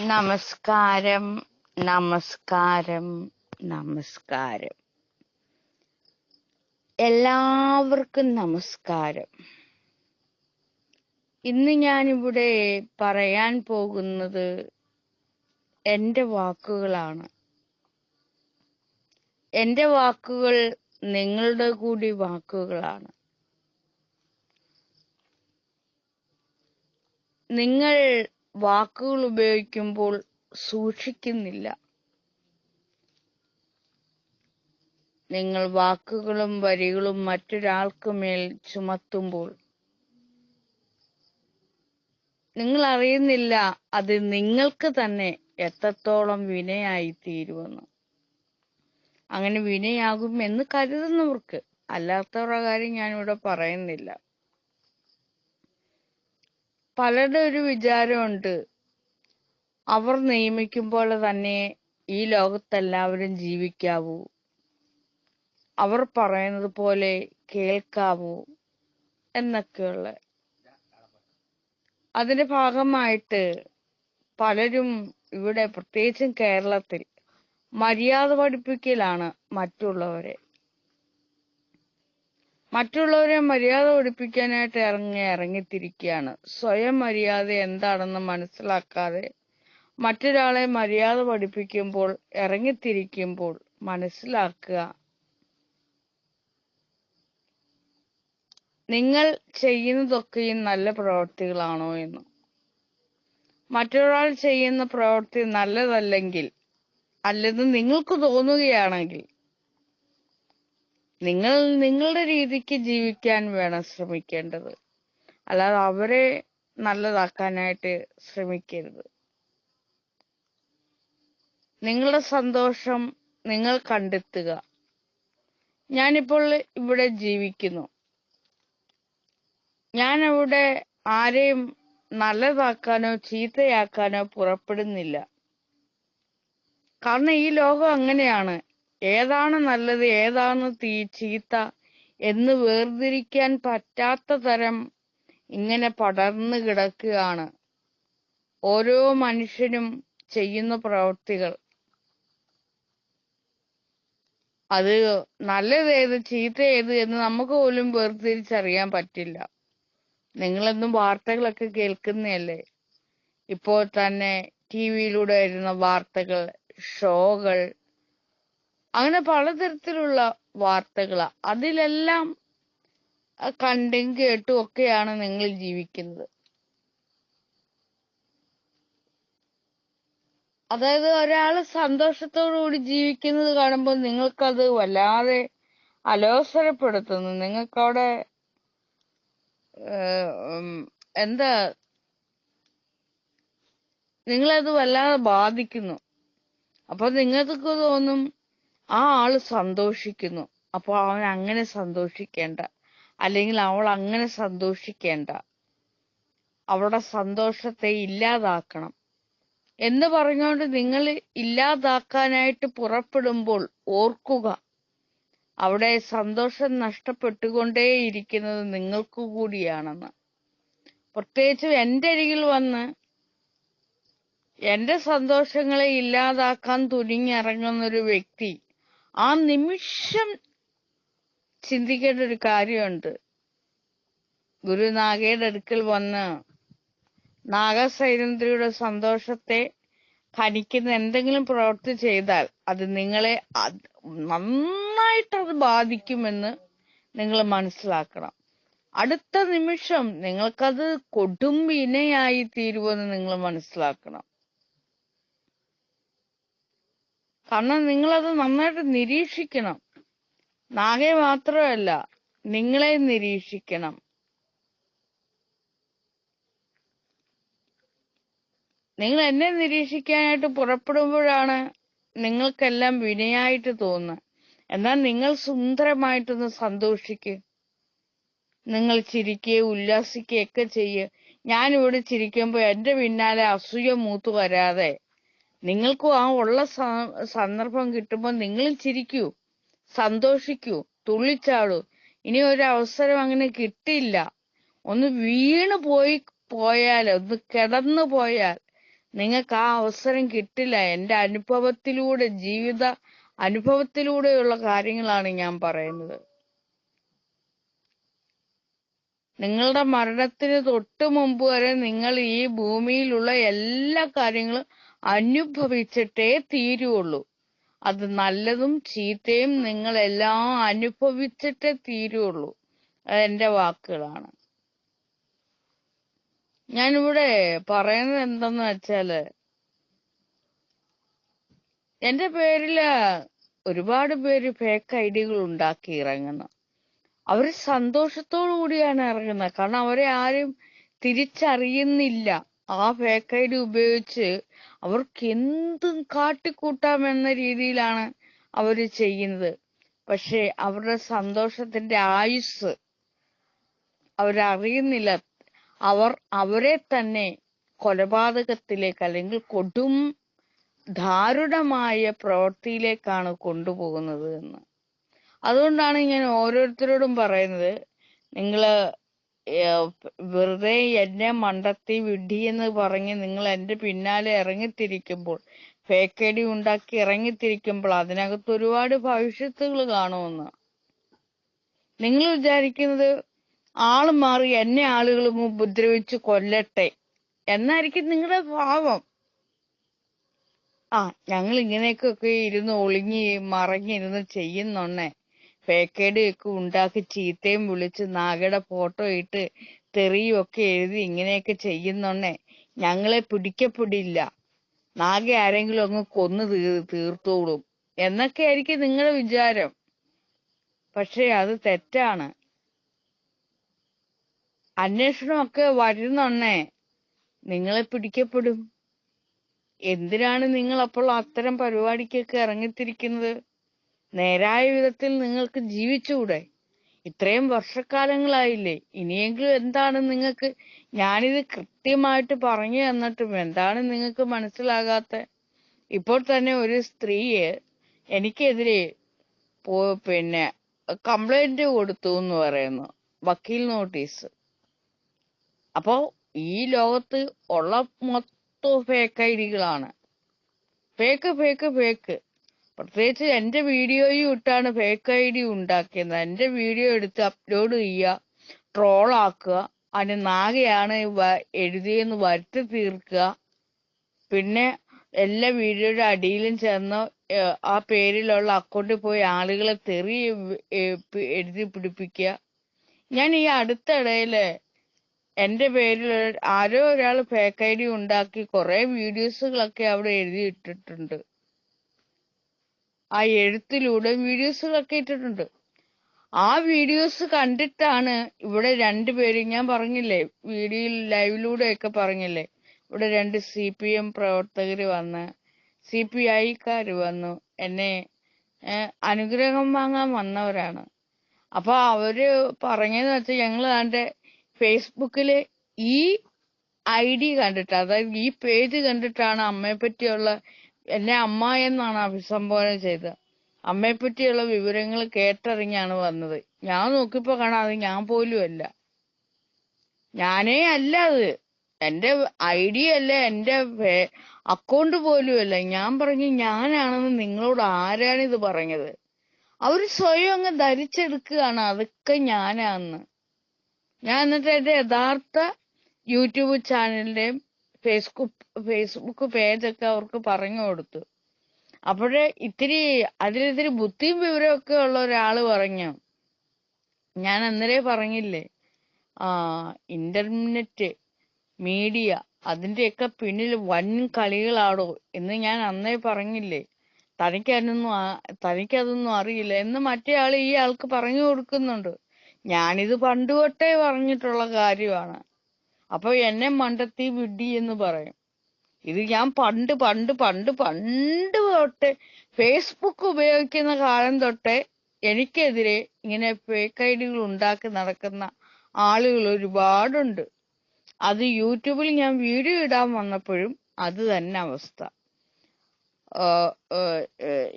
നമസ്കാരം നമസ്കാരം നമസ്കാരം. എല്ലാവർക്കും നമസ്കാരം. ഇന്ന് ഞാനിവിടെ പറയാൻ പോകുന്നത് എന്റെ വാക്കുകളാണ്. എന്റെ വാക്കുകൾ നിങ്ങളുടെ കൂടി വാക്കുകളാണ്. നിങ്ങൾ വാക്കുകൾ ഉപയോഗിക്കുമ്പോൾ സൂക്ഷിക്കുന്നില്ല. നിങ്ങൾ വാക്കുകളും വരികളും മറ്റൊരാൾക്ക് മേൽ ചുമത്തുമ്പോൾ നിങ്ങൾ അറിയുന്നില്ല അത് നിങ്ങൾക്ക് തന്നെ എത്രത്തോളം വിനയായി തീരുമെന്ന് അങ്ങനെ വിനയാകും എന്ന് കരുതുന്നവർക്ക് അല്ലാത്തവരുടെ കാര്യം ഞാനിവിടെ പറയുന്നില്ല. പലരുടെ ഒരു വിചാരമുണ്ട്. അവർ നിയമിക്കുമ്പോൾ തന്നെ ഈ ലോകത്തെല്ലാവരും ജീവിക്കാവൂ. അവർ പറയുന്നത് പോലെ കേൾക്കാവൂ എന്നൊക്കെയുള്ള. അതിന്റെ ഭാഗമായിട്ട് പലരും ഇവിടെ പ്രത്യേകിച്ചും കേരളത്തിൽ മര്യാദ പഠിപ്പിക്കലാണ് മറ്റുള്ളവരെ. മറ്റുള്ളവരെ മര്യാദ പഠിപ്പിക്കാനായിട്ട് ഇറങ്ങി ഇറങ്ങിത്തിരിക്കുകയാണ്. സ്വയം മര്യാദ എന്താണെന്ന് മനസ്സിലാക്കാതെ മറ്റൊരാളെ മര്യാദ പഠിപ്പിക്കുമ്പോൾ ഇറങ്ങിത്തിരിക്കുമ്പോൾ മനസ്സിലാക്കുക. നിങ്ങൾ ചെയ്യുന്നതൊക്കെയും നല്ല പ്രവൃത്തികളാണോ എന്ന്. മറ്റൊരാൾ ചെയ്യുന്ന പ്രവൃത്തി നല്ലതല്ലെങ്കിൽ അല്ലെന്ന് നിങ്ങൾക്ക് തോന്നുകയാണെങ്കിൽ നിങ്ങൾ നിങ്ങളുടെ രീതിക്ക് ജീവിക്കാൻ വേണം ശ്രമിക്കേണ്ടത്. അല്ലാതെ അവരെ നല്ലതാക്കാനായിട്ട് ശ്രമിക്കരുത്. നിങ്ങളുടെ സന്തോഷം നിങ്ങൾ കണ്ടെത്തുക. ഞാനിപ്പോൾ ഇവിടെ ജീവിക്കുന്നു. ഞാൻ അവിടെ ആരെയും നല്ലതാക്കാനോ ചീത്തയാക്കാനോ പുറപ്പെടുന്നില്ല. കാരണം ഈ ലോകം അങ്ങനെയാണ്. ഏതാണ് നല്ലത് ഏതാണ് തീ ചീത്ത എന്ന് വേർതിരിക്കാൻ പറ്റാത്ത തരം ഇങ്ങനെ പടർന്നു കിടക്കുകയാണ് ഓരോ മനുഷ്യനും ചെയ്യുന്ന പ്രവൃത്തികൾ. അത് നല്ലത് ഏത് ചീത്ത ഏത് എന്ന് നമുക്ക് പോലും വേർതിരിച്ചറിയാൻ പറ്റില്ല. നിങ്ങളെന്നും വാർത്തകളൊക്കെ കേൾക്കുന്നതല്ലേ? ഇപ്പോൾ തന്നെ ടി വിയിലൂടെ വരുന്ന വാർത്തകൾ ഷോകൾ അങ്ങനെ പലതരത്തിലുള്ള വാർത്തകൾ അതിലെല്ലാം കണ്ടും കേട്ടും ഒക്കെയാണ് നിങ്ങൾ ജീവിക്കുന്നത്. അതായത് ഒരാൾ സന്തോഷത്തോടുകൂടി ജീവിക്കുന്നത് കാണുമ്പോൾ നിങ്ങൾക്കത് വല്ലാതെ അലോസരപ്പെടുത്തുന്നു. നിങ്ങൾക്കവിടെ എന്താ നിങ്ങളത് വല്ലാതെ ബാധിക്കുന്നു. അപ്പൊ നിങ്ങൾക്ക് തോന്നും ആ ആൾ സന്തോഷിക്കുന്നു. അപ്പോൾ അവൻ അങ്ങനെ സന്തോഷിക്കേണ്ട. അല്ലെങ്കിൽ അവൾ അങ്ങനെ സന്തോഷിക്കേണ്ട. അവളുടെ സന്തോഷത്തെ ഇല്ലാതാക്കണം. എന്ന് പറഞ്ഞുകൊണ്ട് നിങ്ങൾ ഇല്ലാതാക്കാനായിട്ട് പുറപ്പെടുമ്പോൾ ഓർക്കുക. അവിടെ സന്തോഷം നഷ്ടപ്പെട്ടുകൊണ്ടേയിരിക്കുന്നത് നിങ്ങൾക്ക് കൂടിയാണെന്ന്. പ്രത്യേകിച്ചും എന്റെ അരികിൽ വന്ന് എന്റെ സന്തോഷങ്ങളെ ഇല്ലാതാക്കാൻ തുനിഞ്ഞിറങ്ങുന്ന ഒരു വ്യക്തി ആ നിമിഷം ചിന്തിക്കേണ്ട ഒരു കാര്യമുണ്ട്. ഗുരു നാഗയുടെ അടുക്കൽ വന്ന് നാഗസൈരന്ദ്രിയുടെ സന്തോഷത്തെ ഖനിക്കുന്ന എന്തെങ്കിലും പ്രവൃത്തി ചെയ്താൽ അത് നിങ്ങളെ നന്നായിട്ട് ബാധിക്കുമെന്ന് നിങ്ങൾ മനസ്സിലാക്കണം. അടുത്ത നിമിഷം നിങ്ങൾക്കത് കൊടും വിനയായി തീരുമെന്ന് നിങ്ങൾ മനസ്സിലാക്കണം. കാരണം നിങ്ങളത് നന്നായിട്ട് നിരീക്ഷിക്കണം. നാഗെ മാത്രമല്ല നിങ്ങളെ നിരീക്ഷിക്കണം. നിങ്ങൾ എന്നെ നിരീക്ഷിക്കാനായിട്ട് പുറപ്പെടുമ്പോഴാണ് നിങ്ങൾക്കെല്ലാം വിനയായിട്ട് തോന്നുന്നത്. എന്നാൽ നിങ്ങൾ സുന്ദരമായിട്ടൊന്ന് സന്തോഷിക്കുക നിങ്ങൾ ചിരിക്കുകയും ഉല്ലാസിക്കുകയൊക്കെ ചെയ്യുക ഞാനിവിടെ ചിരിക്കുമ്പോൾ എന്റെ പിന്നാലെ അസൂയ മൂത്തു വരാതെ നിങ്ങൾക്കും ആ ഉള്ള സന്ദർഭം കിട്ടുമ്പോൾ നിങ്ങൾ ചിരിക്കൂ സന്തോഷിക്കൂ തുള്ളിച്ചാടൂ. ഇനി ഒരു അവസരം അങ്ങനെ കിട്ടില്ല ഒന്ന് വീണ് പോയി പോയാൽ ഒന്ന് കിടന്നു പോയാൽ നിങ്ങൾക്ക് ആ അവസരം കിട്ടില്ല. എന്റെ അനുഭവത്തിലൂടെ ജീവിത അനുഭവത്തിലൂടെയുള്ള കാര്യങ്ങളാണ് ഞാൻ പറയുന്നത്. നിങ്ങളുടെ മരണത്തിന് തൊട്ടു മുമ്പ് വരെ നിങ്ങൾ ഈ ഭൂമിയിലുള്ള എല്ലാ കാര്യങ്ങളും അനുഭവിച്ചിട്ടേ തീരുള്ളൂ. അത് നല്ലതും ചീത്തയും നിങ്ങളെല്ലാം അനുഭവിച്ചിട്ടേ തീരുള്ളൂ. അതെന്റെ വാക്കുകളാണ്. ഞാനിവിടെ പറയുന്നത് എന്തെന്ന് വെച്ചാൽ എന്റെ പേരിൽ ഒരുപാട് പേര് ഫേക്ക് ഐഡികൾ ഉണ്ടാക്കി ഇറങ്ങുന്നു. അവർ സന്തോഷത്തോടു കൂടിയാണ് ഇറങ്ങുന്നത്. കാരണം അവരെ ആരും തിരിച്ചറിയുന്നില്ല. ആ ഫേക്ക് ഐ ഡി ഉപയോഗിച്ച് അവർക്ക് എന്തും കാട്ടിക്കൂട്ടാം എന്ന രീതിയിലാണ് അവർ ചെയ്യുന്നത്. പക്ഷെ അവരുടെ സന്തോഷത്തിന്റെ ആയുസ് അവരറിയുന്നില്ല. അവർ അവരെ തന്നെ കൊലപാതകത്തിലേക്ക് അല്ലെങ്കിൽ കൊടും ദാരുണമായ പ്രവൃത്തിയിലേക്കാണ് കൊണ്ടുപോകുന്നത് എന്ന്. അതുകൊണ്ടാണ് ഞാൻ ഓരോരുത്തരോടും പറയുന്നത്. നിങ്ങൾ ഏഹ് വെറുതെ എന്നെ മണ്ടത്തി വിഡ്ഢി എന്ന് പറഞ്ഞ് നിങ്ങൾ എന്റെ പിന്നാലെ ഇറങ്ങിത്തിരിക്കുമ്പോൾ ഫേക്കടി ഉണ്ടാക്കി ഇറങ്ങിത്തിരിക്കുമ്പോൾ അതിനകത്ത് ഒരുപാട് ഭവിഷ്യത്തുകൾ കാണുമെന്ന്. നിങ്ങൾ വിചാരിക്കുന്നത് ആൾ മാറി എന്നെ ആളുകൾ ഉപദ്രവിച്ച് കൊല്ലട്ടെ? എന്നായിരിക്കും നിങ്ങളുടെ ഭാവം. ആ ഞങ്ങൾ ഇങ്ങനെയൊക്കെ ഇരുന്ന് ഒളിഞ്ഞ് മറഞ്ഞിരുന്ന് ചെയ്യുന്നൊണ്ണേ. ഫേക്കേഡ് ഒക്കെ ഉണ്ടാക്കി ചീത്തയും വിളിച്ച് നാഗയുടെ ഫോട്ടോ ഇട്ട് തെറിയും ഒക്കെ എഴുതി ഇങ്ങനെയൊക്കെ ചെയ്യുന്നോണ്ടേ ഞങ്ങളെ പിടിക്കപ്പെടില്ല. നാഗ ആരെങ്കിലും അങ്ങ് കൊന്നു തീ തീർത്തോളും. എന്നൊക്കെ ആയിരിക്കും നിങ്ങളുടെ വിചാരം. പക്ഷെ അത് തെറ്റാണ്. അന്വേഷണമൊക്കെ വരുന്നൊണ്ണേ. നിങ്ങളെ പിടിക്കപ്പെടും. എന്തിനാണ് നിങ്ങൾ അപ്പോൾ അത്തരം പരിപാടിക്കൊക്കെ ഇറങ്ങിത്തിരിക്കുന്നത്? നേരായ വിധത്തിൽ നിങ്ങൾക്ക് ജീവിച്ചുകൂടെ? ഇത്രയും വർഷക്കാലങ്ങളായില്ലേ. ഇനിയെങ്കിലും എന്താണ് നിങ്ങൾക്ക് ഞാനിത് കൃത്യമായിട്ട് പറഞ്ഞു തന്നിട്ടും എന്താണ് നിങ്ങൾക്ക് മനസ്സിലാകാത്ത? ഇപ്പോൾ തന്നെ ഒരു സ്ത്രീയെ എനിക്കെതിരെ പോ പിന്നെ കംപ്ലൈന്റ് കൊടുത്തു എന്ന് പറയുന്നു. വക്കീൽ നോട്ടീസ്. അപ്പോ ഈ ലോകത്ത് ഉള്ള മൊത്തം ഫേക്ക് ഐഡികളാണ് ഫേക്ക് ഫേക്ക് ഫേക്ക് പ്രത്യേകിച്ച് എന്റെ വീഡിയോയും ഇട്ടാണ് ഫേക്ക് ഐ ഡി ഉണ്ടാക്കിയത്. എന്റെ വീഡിയോ എടുത്ത് അപ്ലോഡ് ചെയ്യുക ട്രോളാക്കുക അതിന് നാഗയാണ് എഴുതിയെന്ന് വരുത്തി തീർക്കുക. പിന്നെ എല്ലാ വീഡിയോയുടെ അടിയിലും ഏഹ്, ആ പേരിലുള്ള അക്കൗണ്ടിൽ പോയി ആളുകളെ തെറി എഴുതി പിടിപ്പിക്കുക. ഞാൻ ഈ അടുത്തിടയിൽ എന്റെ പേരിൽ ആരോ ഒരാൾ ഫേക്ക് ഐ ഡി ഉണ്ടാക്കി കുറെ വീഡിയോസുകളൊക്കെ അവിടെ എഴുതി ഇട്ടിട്ടുണ്ട്. ആ എഴുത്തിലൂടെ വീഡിയോസുകളൊക്കെ ഇട്ടിട്ടുണ്ട്. ആ വീഡിയോസ് കണ്ടിട്ടാണ് ഇവിടെ രണ്ടുപേരും ഞാൻ പറഞ്ഞില്ലേ വീഡിയോയിൽ ലൈവിലൂടെ ഒക്കെ പറഞ്ഞില്ലേ ഇവിടെ രണ്ട് സി പി എം പ്രവർത്തകര് വന്ന് സി പി ഐക്കാർ വന്നു എന്നെ അനുഗ്രഹം വാങ്ങാൻ വന്നവരാണ്. അപ്പൊ അവർ പറഞ്ഞതെന്ന് വെച്ചാൽ ഞങ്ങൾ അതിന്റെ ഫേസ്ബുക്കിൽ ഈ ഐ ഡി കണ്ടിട്ട് അതായത് ഈ പേജ് കണ്ടിട്ടാണ് അമ്മയെ പറ്റിയുള്ള എന്നെ അമ്മ എന്നാണ് അഭിസംബോധന ചെയ്തത്. അമ്മയെ പറ്റിയുള്ള വിവരങ്ങൾ കേട്ടറിഞ്ഞാണ് വന്നത്. ഞാൻ നോക്കിയപ്പോ കാണാതെ ഞാൻ പോലും അല്ല. ഞാനേ അല്ല അത്. എന്റെ ഐ ഡി അല്ല എന്റെ അക്കൗണ്ട് പോലും അല്ല. ഞാൻ പറഞ്ഞു ഞാനാണെന്ന് നിങ്ങളോട് ആരാണ് ഇത് പറഞ്ഞത്? അവർ സ്വയം അങ്ങ് ധരിച്ചെടുക്കുകയാണ് അതൊക്കെ ഞാനാന്ന് ഞാൻ എന്നിട്ട് എന്റെ യഥാർത്ഥ യൂട്യൂബ് ചാനലിന്റെയും ഫേസ്ബുക്ക് ഫേസ്ബുക്ക് പേജൊക്കെ അവർക്ക് പറഞ്ഞു കൊടുത്തു. അപ്പോഴേ ഇത്തിരി അതിലിത്തിരി ബുദ്ധിയും വിവരവും ഒക്കെ ഉള്ള ഒരാൾ പറഞ്ഞു ഞാൻ അന്നേരെ പറഞ്ഞില്ലേ ആ ഇന്റർനെറ്റ് മീഡിയ അതിന്റെയൊക്കെ പിന്നിൽ വൻ കളികളാടോ എന്ന് ഞാൻ അന്നേ പറഞ്ഞില്ലേ തനിക്കതൊന്നും തനിക്കതൊന്നും അറിയില്ല എന്ന് മറ്റേ ആൾ ഈ ആൾക്ക് പറഞ്ഞു കൊടുക്കുന്നുണ്ട്. ഞാനിത് പണ്ട് തൊട്ടേ പറഞ്ഞിട്ടുള്ള കാര്യമാണ്. അപ്പൊ എന്നെ മണ്ടത്തി വിഡ്ഢി എന്ന് പറയും. ഇത് ഞാൻ പണ്ട് പണ്ട് പണ്ട് പണ്ട് തൊട്ട് ഫേസ്ബുക്ക് ഉപയോഗിക്കുന്ന കാലം തൊട്ടേ എനിക്കെതിരെ ഇങ്ങനെ ഫേക്ക് ഐഡികൾ ഉണ്ടാക്കി നടക്കുന്ന ആളുകൾ ഒരുപാടുണ്ട്. അത് യൂട്യൂബിൽ ഞാൻ വീഡിയോ ഇടാൻ വന്നപ്പോഴും അത് തന്നെ അവസ്ഥ.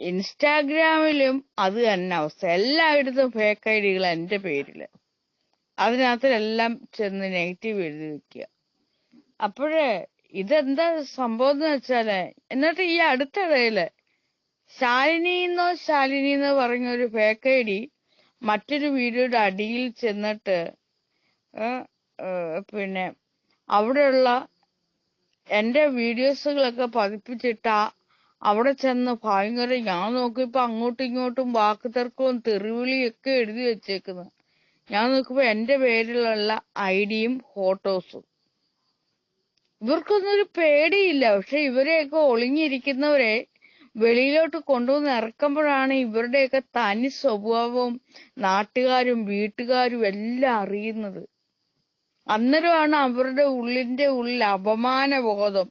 ഇൻസ്റ്റാഗ്രാമിലും അത് തന്നെ അവസ്ഥ. എല്ലായിടത്തും ഫേക്ക് ഐഡികൾ എന്റെ പേരിൽ. അതിനകത്ത് എല്ലാം ചെന്ന് നെഗറ്റീവ് എഴുതി വെക്കുക. അപ്പോഴേ ഇതെന്താ സംഭവം എന്ന് വെച്ചാൽ എന്നിട്ട് ഈ അടുത്തിടയിൽ ശാലിനി എന്നോ ശാലിനി എന്ന് പറഞ്ഞ ഒരു ഫേക്ക് ഐ ഡി മറ്റൊരു വീഡിയോയുടെ അടിയിൽ ചെന്നിട്ട് പിന്നെ അവിടെയുള്ള എന്റെ വീഡിയോസുകളൊക്കെ പതിപ്പിച്ചിട്ട അവിടെ ചെന്ന് ഭയങ്കര ഞാൻ നോക്കിയപ്പോ അങ്ങോട്ടും ഇങ്ങോട്ടും വാക്ക് തർക്കവും തെറിവിളിയൊക്കെ എഴുതി വെച്ചേക്കുന്നു. ഞാൻ നോക്കുമ്പോ എന്റെ പേരിലുള്ള ഐഡിയും ഫോട്ടോസും. ഇവർക്കൊന്നും ഒരു പേടിയില്ല. പക്ഷെ ഇവരെയൊക്കെ ഒളിഞ്ഞിരിക്കുന്നവരെ വെളിയിലോട്ട് കൊണ്ടുവന്ന് ഇറക്കുമ്പോഴാണ് ഇവരുടെയൊക്കെ തനി സ്വഭാവവും നാട്ടുകാരും വീട്ടുകാരും എല്ലാം അറിയുന്നത്. അന്നേരമാണ് അവരുടെ ഉള്ളിന്റെ ഉള്ളിൽ അപമാനബോധം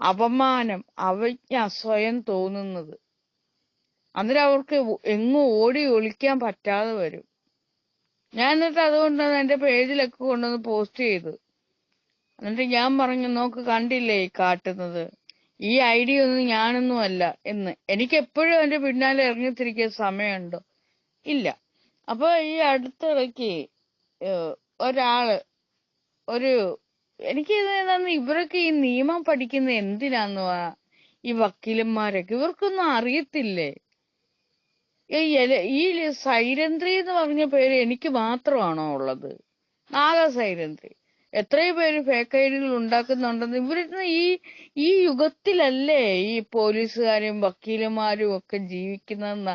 അപമാനം അവജ്ഞ സ്വയം തോന്നുന്നത്. അന്നേരം അവർക്ക് എങ്ങും ഓടി ഒളിക്കാൻ പറ്റാതെ വരും. ഞാൻ എന്നിട്ട് അതുകൊണ്ടാണ് എന്റെ പേജിലൊക്കെ കൊണ്ടുവന്ന് പോസ്റ്റ് ചെയ്തു. എന്നിട്ട് ഞാൻ പറഞ്ഞു നോക്ക് കണ്ടില്ലേ കാട്ടുന്നത്? ഈ ഐഡിയ ഒന്നും ഞാനൊന്നും അല്ല എന്ന്. എനിക്ക് എപ്പോഴും എന്റെ പിന്നാലെ ഇറങ്ങിത്തിരിക്കാൻ സമയമുണ്ടോ? ഇല്ല. അപ്പൊ ഈ അടുത്തിടയ്ക്ക് ഒരാൾ ഒരു എനിക്ക് ഏതാന്ന് ഇവരൊക്കെ ഈ നിയമം പഠിക്കുന്നത് എന്തിനാന്ന് ഈ വക്കീലന്മാരൊക്കെ ഇവർക്കൊന്നും അറിയത്തില്ലേ? ഈ സൈരന്ധ്രി എന്ന് പറഞ്ഞ പേര് എനിക്ക് മാത്രമാണോ ഉള്ളത്? നാഗ സൈരന്ധ്രി എത്രയോ പേര് ഫേക്ക് ഐഡികൾ ഉണ്ടാക്കുന്നുണ്ടെന്ന് ഇവരൊന്നും ഈ ഈ യുഗത്തിലല്ലേ ഈ പോലീസുകാരും വക്കീലുമാരും ഒക്കെ ജീവിക്കുന്നതെന്ന?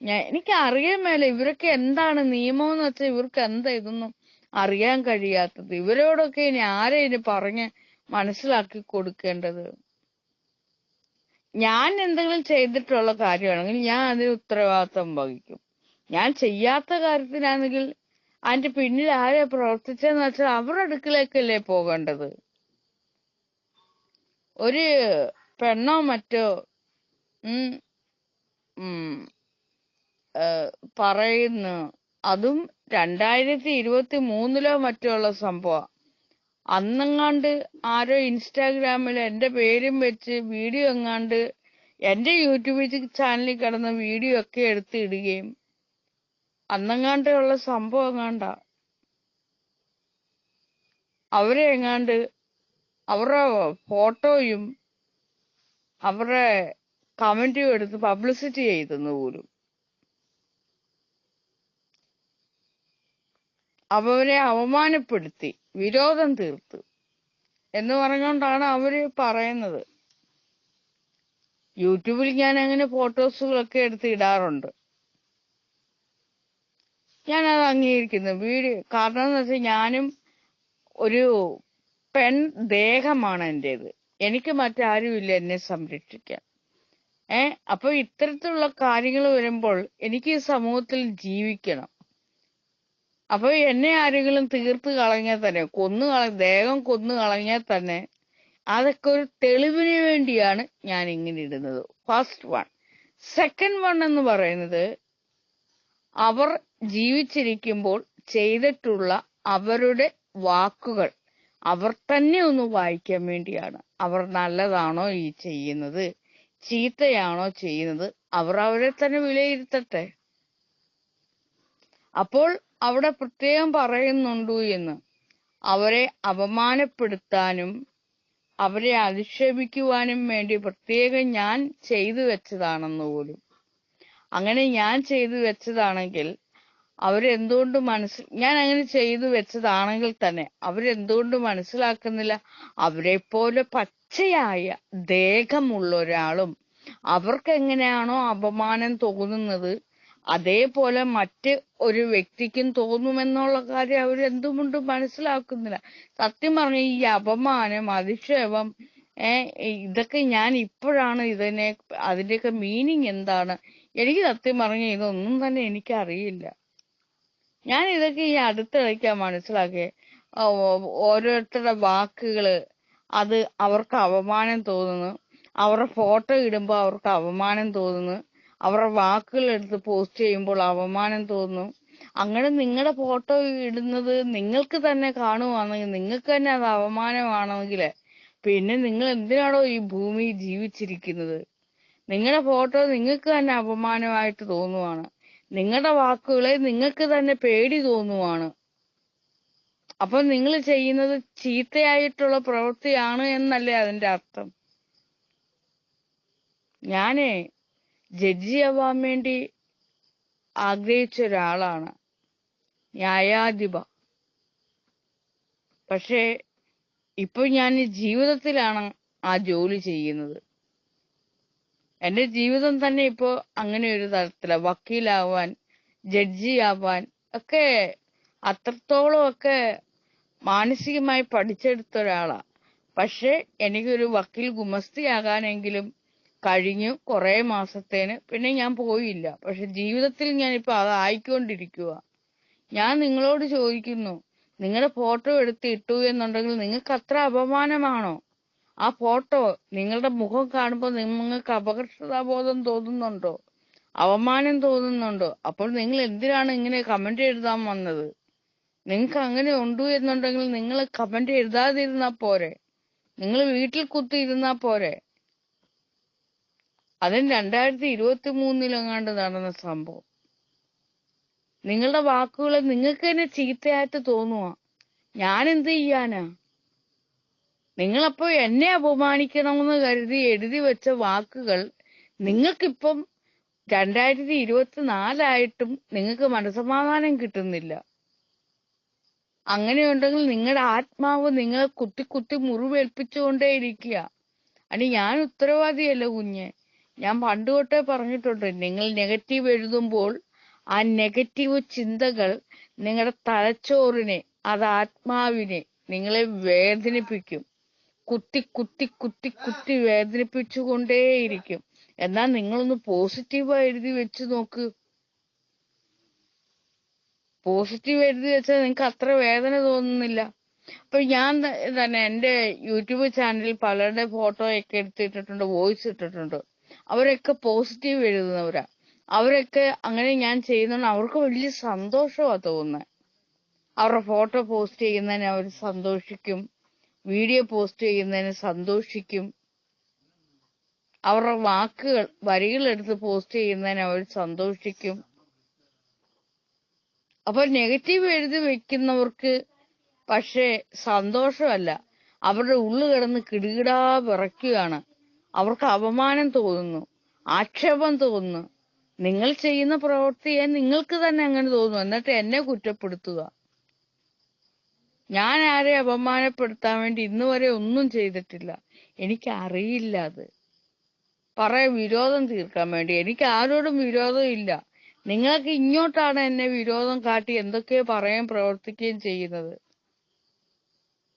ഞാൻ എനിക്ക് അറിയാൻ മേല ഇവരൊക്കെ എന്താണ് നിയമം എന്ന് വെച്ചാൽ ഇവർക്ക് എന്താ ഇതൊന്നും അറിയാൻ കഴിയാത്തത്? ഇവരോടൊക്കെ ഇനി ആരെ ഇനി പറഞ്ഞ് മനസ്സിലാക്കി കൊടുക്കേണ്ടത്? ഞാൻ എന്തെങ്കിലും ചെയ്തിട്ടുള്ള കാര്യമാണെങ്കിൽ ഞാൻ അതിന് ഉത്തരവാദിത്വം വഹിക്കും. ഞാൻ ചെയ്യാത്ത കാര്യത്തിനാണെങ്കിൽ അതിന്റെ പിന്നിൽ ആരെയാ പ്രവർത്തിച്ചെന്ന് വെച്ചാൽ അവരുടെ അടുക്കിലേക്കല്ലേ പോകേണ്ടത്. ഒരു പെണ്ണോ മറ്റോ ഉം, പറയുന്നു. അതും രണ്ടായിരത്തി ഇരുപത്തി മൂന്നിലോ മറ്റോ ഉള്ള സംഭവം. അന്നെങ്ങാണ്ട് ആരോ ഇൻസ്റ്റാഗ്രാമിൽ എന്റെ പേരും വെച്ച് വീഡിയോ എങ്ങാണ്ട് എന്റെ യൂട്യൂബ് ചാനലിൽ കിടന്ന വീഡിയോ ഒക്കെ എടുത്ത് ഇടുകയും അന്നെങ്ങാണ്ടുള്ള സംഭവം എങ്ങാണ്ടാ? അവരെ എങ്ങാണ്ട് അവരുടെ ഫോട്ടോയും അവരുടെ കമന്റും എടുത്ത് പബ്ലിസിറ്റി ചെയ്തെന്ന് പോലും. അവരെ അവമാനപ്പെടുത്തി വിരോധം തീർത്തു എന്ന് പറഞ്ഞുകൊണ്ടാണ് അവർ പറയുന്നത്. യൂട്യൂബിൽ ഞാൻ അങ്ങനെ ഫോട്ടോസുകളൊക്കെ എടുത്ത് ഇടാറുണ്ട്. ഞാൻ അത് അംഗീകരിക്കുന്നു. വീഡിയോ കാരണം എന്ന് വെച്ചാൽ ഞാനും ഒരു പെൺ ദേഹമാണ് എന്റെത് എനിക്ക് മറ്റാരുമില്ല എന്നെ സംരക്ഷിക്കാൻ. ഏ അപ്പൊ ഇത്തരത്തിലുള്ള കാര്യങ്ങൾ വരുമ്പോൾ എനിക്ക് ഈ സമൂഹത്തിൽ ജീവിക്കണം. അപ്പൊ എന്നെ ആരെങ്കിലും തീർത്ത് കളഞ്ഞാൽ തന്നെ കൊന്നു കള ദേഹം കൊന്നു കളഞ്ഞാൽ തന്നെ അതൊക്കെ ഒരു തെളിവിന് വേണ്ടിയാണ് ഞാൻ ഇങ്ങനെ ഇടുന്നത്. ഫസ്റ്റ് വൺ സെക്കൻഡ് വൺ എന്ന് പറയുന്നത് അവർ ജീവിച്ചിരിക്കുമ്പോൾ ചെയ്തിട്ടുള്ള അവരുടെ വാക്കുകൾ അവർ തന്നെ ഒന്ന് വായിക്കാൻ വേണ്ടിയാണ്. അവർ നല്ലതാണോ ഈ ചെയ്യുന്നത്? ചീത്തയാണോ ചെയ്യുന്നത്? അവർ അവരെ തന്നെ വിലയിരുത്തട്ടെ. അപ്പോൾ അവിടെ പ്രത്യേകം പറയുന്നുണ്ടു എന്ന്. അവരെ അപമാനപ്പെടുത്താനും അവരെ അധിക്ഷേപിക്കുവാനും വേണ്ടി പ്രത്യേകം ഞാൻ ചെയ്തു വെച്ചതാണെന്ന് പോലും. അങ്ങനെ ഞാൻ ചെയ്തു വെച്ചതാണെങ്കിൽ അവരെന്തുകൊണ്ട് മനസ്സിൽ ഞാൻ അങ്ങനെ ചെയ്തു വെച്ചതാണെങ്കിൽ തന്നെ അവരെന്തുകൊണ്ട് മനസ്സിലാക്കുന്നില്ല? അവരെ പോലെ പച്ചയായ ദേഹമുള്ള ഒരാളും അവർക്ക് എങ്ങനെയാണോ അപമാനം തോന്നുന്നത് അതേപോലെ മറ്റ് ഒരു വ്യക്തിക്കും തോന്നുമെന്നുള്ള കാര്യം അവരെന്തുകൊണ്ട് മനസ്സിലാക്കുന്നില്ല. സത്യം പറഞ്ഞ ഈ അപമാനം അധിക്ഷേപം ഏ ഇതൊക്കെ ഞാൻ ഇപ്പോഴാണ് ഇതിനെ അതിന്റെയൊക്കെ മീനിങ് എന്താണ്? എനിക്ക് സത്യം പറഞ്ഞ ഇതൊന്നും തന്നെ എനിക്ക് അറിയില്ല ഞാൻ ഇതൊക്കെ ഈ അടുത്തിടയ്ക്കാ മനസ്സിലാക്കിയത് ഓരോരുത്തരുടെ വാക്കുകൾ അത് അവർക്ക് അപമാനം തോന്നുന്നു. അവരുടെ ഫോട്ടോ ഇടുമ്പോൾ അവർക്ക് അപമാനം തോന്നുന്നു. അവരുടെ വാക്കുകൾ എടുത്ത് പോസ്റ്റ് ചെയ്യുമ്പോൾ അപമാനം തോന്നും. അങ്ങനെ നിങ്ങളുടെ ഫോട്ടോ ഇടുന്നത് നിങ്ങൾക്ക് തന്നെ കാണുവാണെങ്കിൽ നിങ്ങൾക്ക് തന്നെ അത് അപമാനമാണെങ്കിൽ പിന്നെ നിങ്ങൾ എന്തിനാണോ ഈ ഭൂമിയിൽ ജീവിച്ചിരിക്കുന്നത്? നിങ്ങളുടെ ഫോട്ടോ നിങ്ങൾക്ക് തന്നെ അപമാനമായിട്ട് തോന്നുവാണ്. നിങ്ങളുടെ വാക്കുകളെ നിങ്ങൾക്ക് തന്നെ പേടി തോന്നുവാണ്. അപ്പൊ നിങ്ങൾ ചെയ്യുന്നത് ചീത്തയായിട്ടുള്ള പ്രവൃത്തിയാണ് എന്നല്ലേ അതിന്റെ അർത്ഥം? ഞാനേ ജഡ്ജിയാവാൻ വേണ്ടി ആഗ്രഹിച്ച ഒരാളാണ് ന്യായാധിപ. പക്ഷേ ഇപ്പൊ ഞാൻ ജീവിതത്തിലാണ് ആ ജോലി ചെയ്യുന്നത്. എന്റെ ജീവിതം തന്നെ ഇപ്പോ അങ്ങനെ ഒരു തരത്തില. വക്കീലാവാൻ ജഡ്ജിയാവാൻ ഒക്കെ അത്രത്തോളം ഒക്കെ മാനസികമായി പഠിച്ചെടുത്ത ഒരാളാ. പക്ഷെ എനിക്കൊരു വക്കീൽ ഗുമസ്തിയാകാനെങ്കിലും കഴിഞ്ഞു കുറെ മാസത്തേന്. പിന്നെ ഞാൻ പോയില്ല. പക്ഷെ ജീവിതത്തിൽ ഞാൻ ഇപ്പൊ അത് ആയിക്കൊണ്ടിരിക്കുക ഞാൻ നിങ്ങളോട് ചോദിക്കുന്നു നിങ്ങളുടെ ഫോട്ടോ എടുത്ത് ഇട്ടു എന്നുണ്ടെങ്കിൽ നിങ്ങൾക്ക് അത്ര അപമാനമാണോ? ആ ഫോട്ടോ നിങ്ങളുടെ മുഖം കാണുമ്പോൾ നിങ്ങൾക്ക് അപകർഷതാബോധം തോന്നുന്നുണ്ടോ? അവമാനം തോന്നുന്നുണ്ടോ? അപ്പോൾ നിങ്ങൾ എന്തിനാണ് ഇങ്ങനെ കമന്റ് എഴുതാൻ വന്നത്? നിങ്ങൾക്ക് അങ്ങനെ ഉണ്ടു എന്നുണ്ടെങ്കിൽ നിങ്ങൾ കമന്റ് എഴുതാതിരുന്നാ പോരെ. നിങ്ങൾ വീട്ടിൽ കുത്തിയിരുന്നാ പോരെ. അതും രണ്ടായിരത്തി ഇരുപത്തി മൂന്നിലെങ്ങാണ്ട് നടന്ന സംഭവം. നിങ്ങളുടെ വാക്കുകൾ നിങ്ങൾക്ക് തന്നെ ചീത്തയായിട്ട് തോന്നുക ഞാൻ എന്ത് ചെയ്യാനാ? നിങ്ങളപ്പോ എന്നെ അപമാനിക്കണമെന്ന് കരുതി എഴുതി വെച്ച വാക്കുകൾ നിങ്ങൾക്കിപ്പം രണ്ടായിരത്തി ഇരുപത്തിനാലായിട്ടും നിങ്ങൾക്ക് മനസമാധാനം കിട്ടുന്നില്ല. അങ്ങനെയുണ്ടെങ്കിൽ നിങ്ങളുടെ ആത്മാവ് നിങ്ങളെ കുത്തി കുത്തി മുറിവേൽപ്പിച്ചുകൊണ്ടേ ഇരിക്കുക അനി ഞാൻ ഉത്തരവാദിയല്ല കുഞ്ഞെ. ഞാൻ പണ്ട് തൊട്ടേ പറഞ്ഞിട്ടുണ്ട് നിങ്ങൾ നെഗറ്റീവ് എഴുതുമ്പോൾ ആ നെഗറ്റീവ് ചിന്തകൾ നിങ്ങളുടെ തലച്ചോറിനെ അത് ആത്മാവിനെ നിങ്ങളെ വേദനിപ്പിക്കും. കുത്തി കുത്തി കുത്തി കുത്തി വേദനിപ്പിച്ചുകൊണ്ടേയിരിക്കും. എന്നാൽ നിങ്ങളൊന്ന് പോസിറ്റീവായി എഴുതി വെച്ച് നോക്ക്. പോസിറ്റീവ് എഴുതി വെച്ചാൽ നിങ്ങൾക്ക് അത്ര വേദന തോന്നുന്നില്ല. അപ്പൊ ഞാൻ തന്നെ എന്റെ യൂട്യൂബ് ചാനലിൽ പലരുടെ ഫോട്ടോ ഒക്കെ എടുത്തിട്ടിട്ടുണ്ട് വോയിസ് ഇട്ടിട്ടുണ്ട്. അവരൊക്കെ പോസിറ്റീവ് എഴുതുന്നവരാ. അവരൊക്കെ അങ്ങനെ ഞാൻ ചെയ്യുന്നതുകൊണ്ട് അവർക്ക് വലിയ സന്തോഷമാ തോന്നുന്നത് അവരുടെ ഫോട്ടോ പോസ്റ്റ് ചെയ്യുന്നതിന് അവർ സന്തോഷിക്കും. വീഡിയോ പോസ്റ്റ് ചെയ്യുന്നതിന് സന്തോഷിക്കും. അവരുടെ വാക്കുകൾ വരികൾ എടുത്ത് പോസ്റ്റ് ചെയ്യുന്നതിന് അവർ സന്തോഷിക്കും. അപ്പൊ നെഗറ്റീവ് എഴുതി വെക്കുന്നവർക്ക് പക്ഷേ സന്തോഷമല്ല. അവരുടെ ഉള്ളു കിടന്ന് കിടുകിടാ വിറയ്ക്കുകയാണ്. അവർക്ക് അപമാനം തോന്നുന്നു ആക്ഷേപം തോന്നുന്നു. നിങ്ങൾ ചെയ്യുന്ന പ്രവൃത്തിയെ നിങ്ങൾക്ക് തന്നെ അങ്ങനെ തോന്നുന്നു. എന്നിട്ട് എന്നെ കുറ്റപ്പെടുത്തുക. ഞാൻ ആരെ അപമാനപ്പെടുത്താൻ വേണ്ടി ഇന്ന് വരെ ഒന്നും ചെയ്തിട്ടില്ല. എനിക്ക് അറിയില്ല അത്. പറയാ വിരോധം തീർക്കാൻ വേണ്ടി. എനിക്ക് ആരോടും വിരോധം ഇല്ല. നിങ്ങൾക്ക് ഇങ്ങോട്ടാണ് എന്നെ വിരോധം കാട്ടി എന്തൊക്കെയോ പറയുകയും പ്രവർത്തിക്കുകയും ചെയ്യുന്നത്.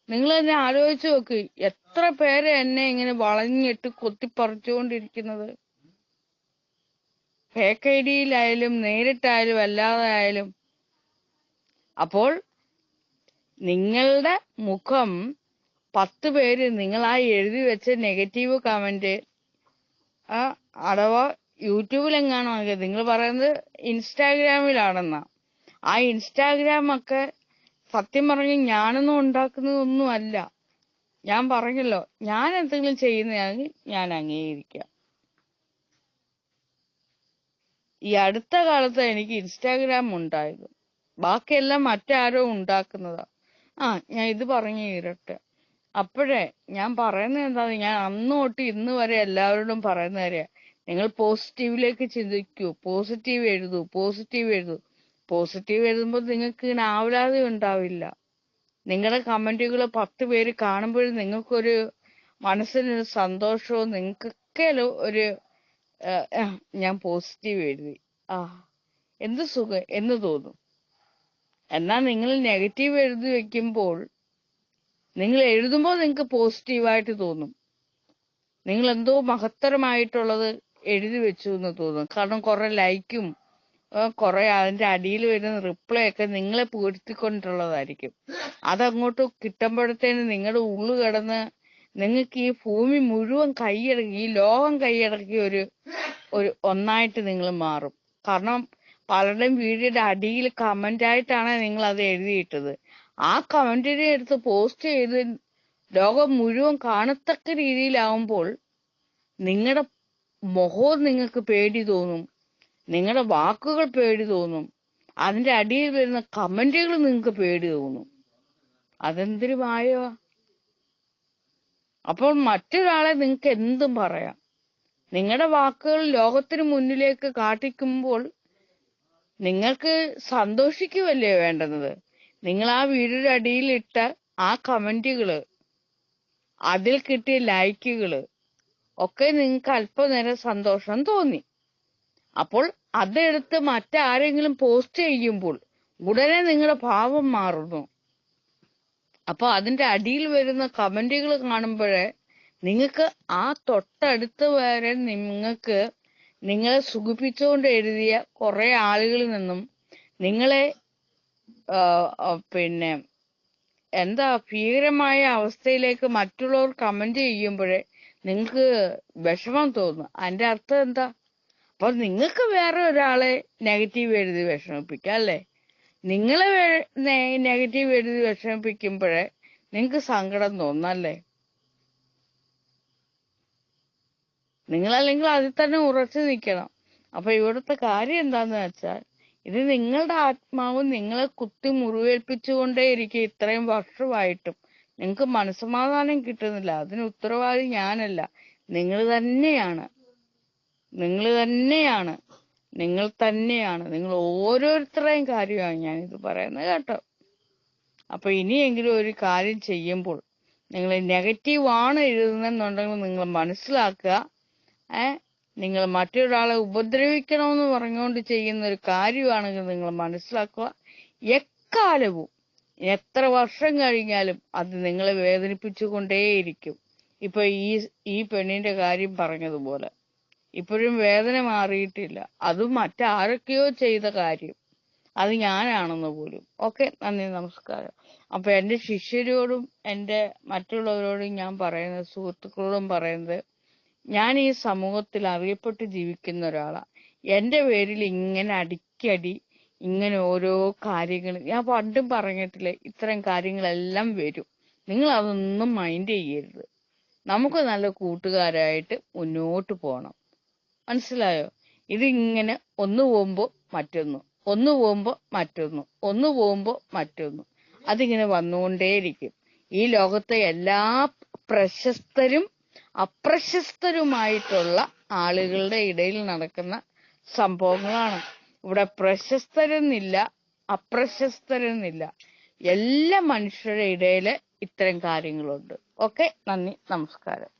നിങ്ങൾ തന്നെ ആലോചിച്ച് നോക്ക് എത്ര പേര് എന്നെ ഇങ്ങനെ വളഞ്ഞിട്ട് കൊത്തിപ്പറിച്ചുകൊണ്ടിരിക്കുന്നത്? ഫേക്ക് ഐ ഡിയിലായാലും നേരിട്ടായാലും അല്ലാതെ ആയാലും അപ്പോൾ നിങ്ങളുടെ മുഖം പത്ത് പേര് നിങ്ങളായി എഴുതി വെച്ച നെഗറ്റീവ് കമന്റ് അഥവാ യൂട്യൂബിലെങ്ങാണോ നിങ്ങൾ പറയുന്നത് ഇൻസ്റ്റാഗ്രാമിലാണെന്നാ. ആ ഇൻസ്റ്റാഗ്രാം ഒക്കെ സത്യം പറഞ്ഞാ ഞാനൊന്നും ഉണ്ടാക്കുന്നതൊന്നും അല്ല ഞാൻ പറഞ്ഞല്ലോ ഞാൻ എന്തെങ്കിലും ചെയ്യുന്നതാണെങ്കിൽ ഞാൻ അംഗീകരിക്കാം. ഈ അടുത്ത കാലത്ത് എനിക്ക് ഇൻസ്റ്റാഗ്രാം ഉണ്ടായത്. ബാക്കിയെല്ലാം മറ്റാരോ ഉണ്ടാക്കുന്നതാ. ആ ഞാൻ ഇത് പറഞ്ഞു തീരട്ടെ അപ്പോഴേ ഞാൻ പറയുന്നത് എന്താണ് ഞാൻ അന്ന് തൊട്ട് ഇന്ന് വരെ എല്ലാവരോടും പറയുന്ന കാര്യ. നിങ്ങൾ പോസിറ്റീവിലേക്ക് ചിന്തിക്കൂ. പോസിറ്റീവ് എഴുതൂ പോസിറ്റീവ് എഴുതൂ. പോസിറ്റീവ് എഴുതുമ്പോൾ നിങ്ങൾക്ക് ആവലാതെ ഉണ്ടാവില്ല. നിങ്ങളുടെ കമന്റുകൾ പത്ത് പേര് കാണുമ്പോഴും നിങ്ങൾക്കൊരു മനസ്സിനൊരു സന്തോഷവും നിങ്ങൾക്കൊക്കെ ഒരു ഞാൻ പോസിറ്റീവ് എഴുതി. ആ എന്ത് സുഖം എന്ന് തോന്നും. എന്നാൽ നിങ്ങൾ നെഗറ്റീവ് എഴുതി വെക്കുമ്പോൾ നിങ്ങൾ എഴുതുമ്പോൾ നിങ്ങൾക്ക് പോസിറ്റീവായിട്ട് തോന്നും. നിങ്ങൾ എന്തോ മഹത്തരമായിട്ടുള്ളത് എഴുതി വെച്ചു എന്ന് തോന്നും. കാരണം കുറെ ലൈക്കും കുറെ അതിന്റെ അടിയിൽ വരുന്ന റിപ്ലൈ ഒക്കെ നിങ്ങളെ പൂഴ്ത്തിക്കൊണ്ടുള്ളതായിരിക്കും. അതങ്ങോട്ട് കിട്ടുമ്പോഴത്തേന് നിങ്ങളുടെ ഉള്ളു കിടന്ന് നിങ്ങൾക്ക് ഈ ഭൂമി മുഴുവൻ കൈയടക്കി ഈ ലോകം കൈയടക്കി ഒരു ഒരു ഒന്നായിട്ട് നിങ്ങൾ മാറും. കാരണം പലരുടെയും വീഡിയോയുടെ അടിയിൽ കമന്റ് ആയിട്ടാണ് നിങ്ങൾ അത് എഴുതിയിട്ടത്. ആ കമന്റിനെ എടുത്ത് പോസ്റ്റ് ചെയ്ത് ലോകം മുഴുവൻ കാണത്തക്ക രീതിയിലാവുമ്പോൾ നിങ്ങളുടെ മുഖവും നിങ്ങൾക്ക് പേടി തോന്നും. നിങ്ങളുടെ വാക്കുകൾ പേടി തോന്നും. അതിന്റെ അടിയിൽ വരുന്ന കമന്റുകൾ നിങ്ങൾക്ക് പേടി തോന്നും. അതെന്തൊരു വായ അപ്പോൾ മറ്റൊരാളെ നിങ്ങൾക്ക് എന്തും പറയാം. നിങ്ങളുടെ വാക്കുകൾ ലോകത്തിന് മുന്നിലേക്ക് കാട്ടിക്കുമ്പോൾ നിങ്ങൾക്ക് സന്തോഷിക്കുമല്ലേ വേണ്ടുന്നത്? നിങ്ങൾ ആ വീടിന്റെ അടിയിൽ ഇട്ട ആ കമന്റുകൾ അതിൽ കിട്ടിയ ലൈക്കുകൾ ഒക്കെ നിങ്ങൾക്ക് അല്പനേരം സന്തോഷം തോന്നി. അപ്പോൾ അതെടുത്ത് മറ്റാരെങ്കിലും പോസ്റ്റ് ചെയ്യുമ്പോൾ ഉടനെ നിങ്ങളുടെ ഭാവം മാറുന്നു. അപ്പൊ അതിന്റെ അടിയിൽ വരുന്ന കമന്റുകൾ കാണുമ്പോഴേ നിങ്ങൾക്ക് ആ തൊട്ടടുത്ത് വരെ നിങ്ങൾക്ക് നിങ്ങളെ സുഖിപ്പിച്ചുകൊണ്ട് എഴുതിയ കുറെ ആളുകളിൽ നിന്നും നിങ്ങളെ പിന്നെ എന്താ ഭീകരമായ അവസ്ഥയിലേക്ക് മറ്റുള്ളവർ കമന്റ് ചെയ്യുമ്പോഴേ നിങ്ങൾക്ക് വിഷമം തോന്നും. അതിന്റെ അർത്ഥം എന്താ? അപ്പൊ നിങ്ങൾക്ക് വേറെ ഒരാളെ നെഗറ്റീവ് എഴുതി വിഷമിപ്പിക്കാം അല്ലേ? നിങ്ങളെ നെഗറ്റീവ് എഴുതി വിഷമിപ്പിക്കുമ്പോഴേ നിങ്ങൾക്ക് സങ്കടം തോന്നല്ലേ നിങ്ങളല്ലെങ്കിൽ അതിൽ തന്നെ ഉറച്ചു നിൽക്കണം. അപ്പൊ ഇവിടുത്തെ കാര്യം എന്താന്ന് വെച്ചാൽ ഇത് നിങ്ങളുടെ ആത്മാവ് നിങ്ങളെ കുത്തി മുറിവേൽപ്പിച്ചുകൊണ്ടേയിരിക്കും ഇത്രയും വർഷമായിട്ടും. നിങ്ങൾക്ക് മനസ്സമാധാനം കിട്ടുന്നില്ല അതിന് ഉത്തരവാദി ഞാനല്ല നിങ്ങൾ തന്നെയാണ്. നിങ്ങൾ തന്നെയാണ്. നിങ്ങൾ തന്നെയാണ്. നിങ്ങൾ ഓരോരുത്തരുടെയും കാര്യമാണ് ഞാൻ ഇത് പറയുന്നത് കേട്ടോ. അപ്പൊ ഇനിയെങ്കിലും ഒരു കാര്യം ചെയ്യുമ്പോൾ നിങ്ങൾ നെഗറ്റീവ് ആണ് എഴുതുന്നെന്നുണ്ടെങ്കിൽ നിങ്ങൾ മനസ്സിലാക്കുക. ഏ? നിങ്ങൾ മറ്റൊരാളെ ഉപദ്രവിക്കണമെന്ന് പറഞ്ഞുകൊണ്ട് ചെയ്യുന്ന ഒരു കാര്യമാണെങ്കിൽ നിങ്ങൾ മനസ്സിലാക്കുക. എക്കാലവും എത്ര വർഷം കഴിഞ്ഞാലും അത് നിങ്ങളെ വേദനിപ്പിച്ചുകൊണ്ടേയിരിക്കും. ഇപ്പൊ ഈ ഈ പെണ്ണിന്റെ കാര്യം പറഞ്ഞതുപോലെ. ഇപ്പോഴും വേദന മാറിയിട്ടില്ല. അതും മറ്റാരൊക്കെയോ ചെയ്ത കാര്യം. അത് ഞാനാണെന്ന് പോലും. ഓക്കെ നന്ദി നമസ്കാരം. അപ്പൊ എന്റെ ശിഷ്യരോടും എന്റെ മറ്റുള്ളവരോടും ഞാൻ പറയുന്നത് സുഹൃത്തുക്കളോടും പറയുന്നത് ഞാൻ ഈ സമൂഹത്തിൽ അറിയപ്പെട്ട് ജീവിക്കുന്ന ഒരാളാണ് എന്റെ പേരിൽ ഇങ്ങനെ അടിക്കടി ഇങ്ങനെ ഓരോ കാര്യങ്ങൾ ഞാൻ പണ്ടും പറഞ്ഞിട്ടില്ല ഇത്തരം കാര്യങ്ങളെല്ലാം വരും. നിങ്ങൾ അതൊന്നും മൈൻഡ് ചെയ്യരുത്. നമുക്ക് നല്ല കൂട്ടുകാരായിട്ട് മുന്നോട്ട് പോകണം മനസ്സിലായോ? ഇതിങ്ങനെ ഒന്ന് പോകുമ്പോ മറ്റൊന്ന് ഒന്ന് പോകുമ്പോ മറ്റൊന്ന് ഒന്ന് പോകുമ്പോ മറ്റൊന്ന്. അതിങ്ങനെ വന്നുകൊണ്ടേയിരിക്കും. ഈ ലോകത്തെ എല്ലാ പ്രശസ്തരും അപ്രശസ്തരുമായിട്ടുള്ള ആളുകളുടെ ഇടയിൽ നടക്കുന്ന സംഭവങ്ങളാണ്. ഇവിടെ പ്രശസ്തരെന്നില്ല അപ്രശസ്തരെന്നില്ല. എല്ലാ മനുഷ്യരുടെ ഇടയിൽ ഇത്തരം കാര്യങ്ങളുണ്ട്. ഓക്കെ? നന്ദി. നമസ്കാരം.